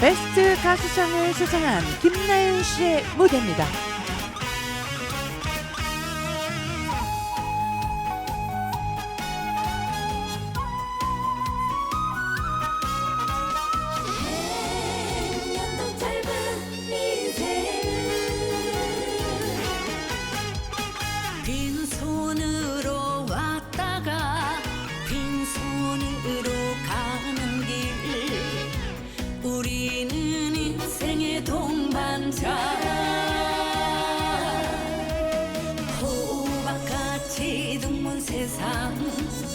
베스트 가수상을 수상한 김나연 씨의 무대입니다. 호박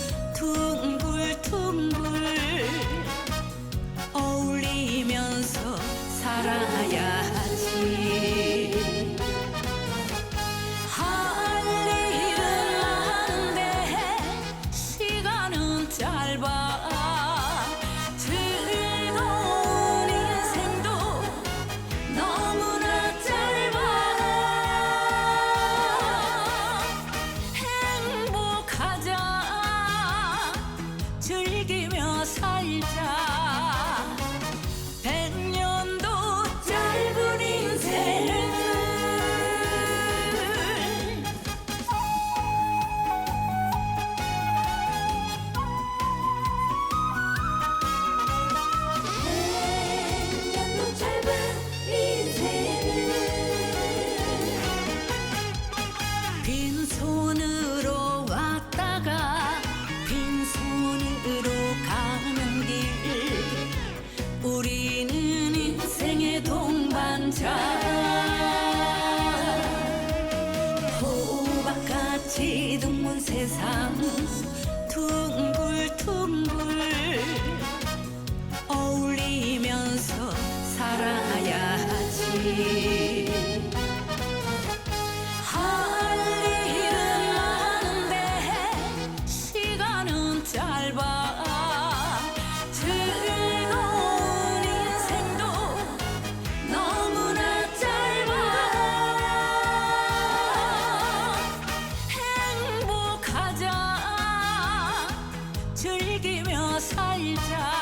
빈손으로 왔다가 빈손으로 가는 길. 우리는 인생의 동반자. 호박같이 등문 세상 둥글둥글 어울리면서 살아야지 즐기며 살자.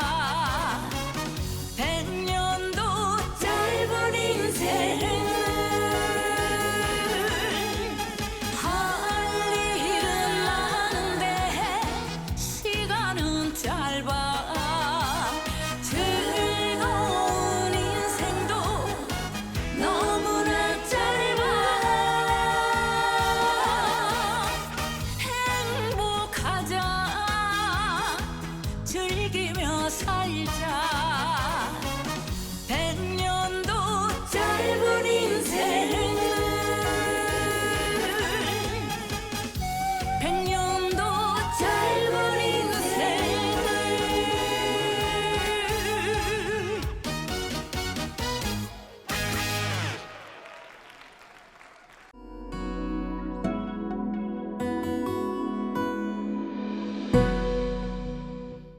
살자. 백년도 짧은 인생을. 백년